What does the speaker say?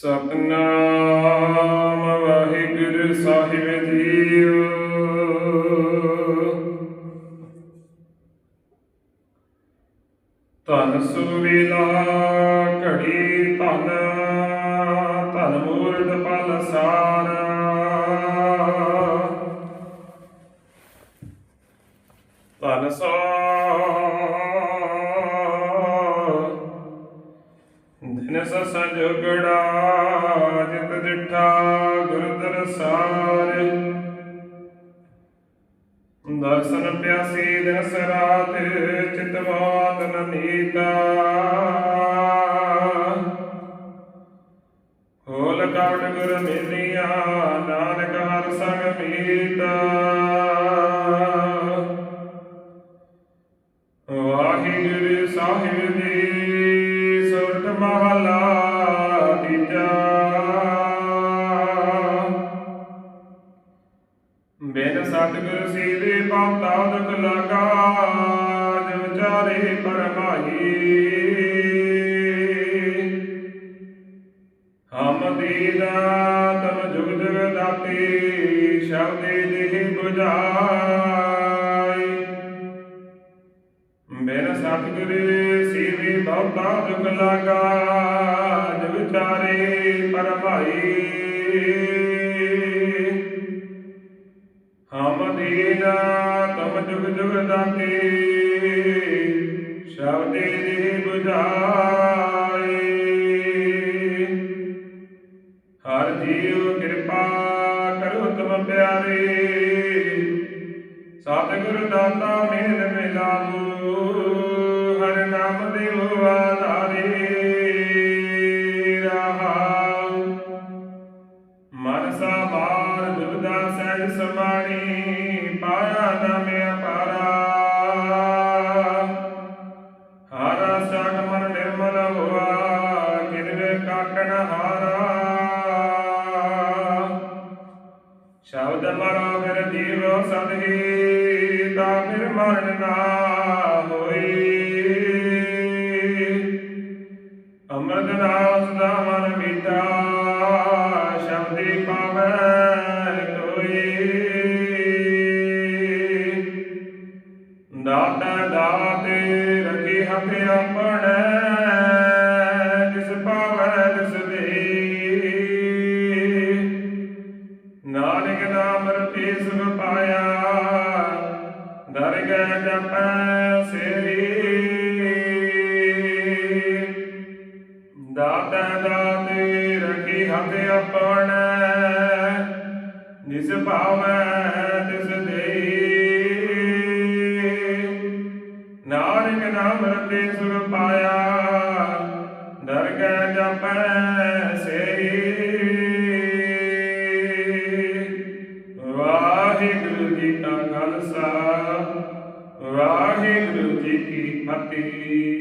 ਸਤਨਾਮ ਵਾਹਿਗੁਰੂ ਸਾਹਿਬ JIO. ਧਨ ਸੁਵੇਲਾ ਘੜੀ ਧਨ ਧਨ ਮੂਰਤ ਪਲ ਸਾਰ। ਧਨ ਸਾ ਦਿਨ ਸਸ ਜਿਤ ਜਿਠਾ ਗੁਰ ਦਰਸਾਰ ਦਰਸ਼ਨ ਪਿਆਸੀ ਦਿਨ ਸਰਾਤ ਚਿਤਵਾਤ ਨੀਤਾ। ਹੋਲ ਕਾਟ ਗੁਰ ਮਿਲਿਆ, ਨਾਨਕ ਹਰ ਸੰਗ ਮੀਤਾ। ਮਹਲਾ ਤੀਜਾ। ਬਿਨ ਸਤਿਗੁਰ ਸੀਦੇ ਪਾਤਾ ਦੁਖ ਲਗਾ ਵਿਚਾਰੇ ਪਰਮਾਈ ਹਮ ਦੀਨਾ ਤਮ ਜੁਗ ਜੁਗ ਸ਼ਬਦੇ ਦੇਹ 부 ਮੇਰਾ ਸਤਿਗੁਰ, ਸੇਵੇ ਬਹੁਤਾ ਦੁਖ ਲਾਗਾ ਜਬ ਵਿਚਾਰੇ ਪਰਮਾਈ ਹਮ ਦੀਨਾ ਤਮ ਜੁਗ ਜੁਗ ਦਾਤੇ। ਸਤਿਗੁਰ ਦਾਤਾ ਮੇਲ ਮਿਲਾਵੋ ਹਰ ਨਾਮ ਦੇਵ ਆਧਾਰੇ ਰਹਾਉ ਮਨਸਾ ਬਾਰ ਦੁਬਦਾ ਸਹਿਜ ਸਮਾਣੀ, ਪਾਇਆ ਨਾਮ ਅਪਾਰਾ ਹਾਰਾ ਸਾਟ ਮਨ ਨਿਰਮਲ ਹੋਆ ਕਿਰਵੇ ਕਾਟਣ ਹਾਰਾ। ਸ਼ਬਦ ਮਰੋ ਫਿਰ ਜੀਵ ਸਦਹੀ ਤਾ ਫਿਰ ਮਰਨ ਨਾ ਹੋਈ। ਅੰਮ੍ਰਿਤ ਨਾਮ ਸਦਾ ਮਨ ਮੀਤਾ ਸ਼ਬਦੀ ਪਾਵੈ ਕੋਈ। ਦਾਤਾ ਦਾਤੇ ਰਖੀ ਹੱਥ ਆਪਣੇ, ਜਿਸ ਪਾਵੈ ਤਿਸ ਦੇ ਨਾਨਕ ਨਾਮ ਰਤੀ ਸੁਖ ਪਾਇਆ ਜਪੈ ਸਿਰੀ ਦਾਤਾ ਪਾਇਆ ਦਰਗਹਿ ਵਾਹਿਗੁਰੂ ਜੀ ਕੀ ਫਤਿਹ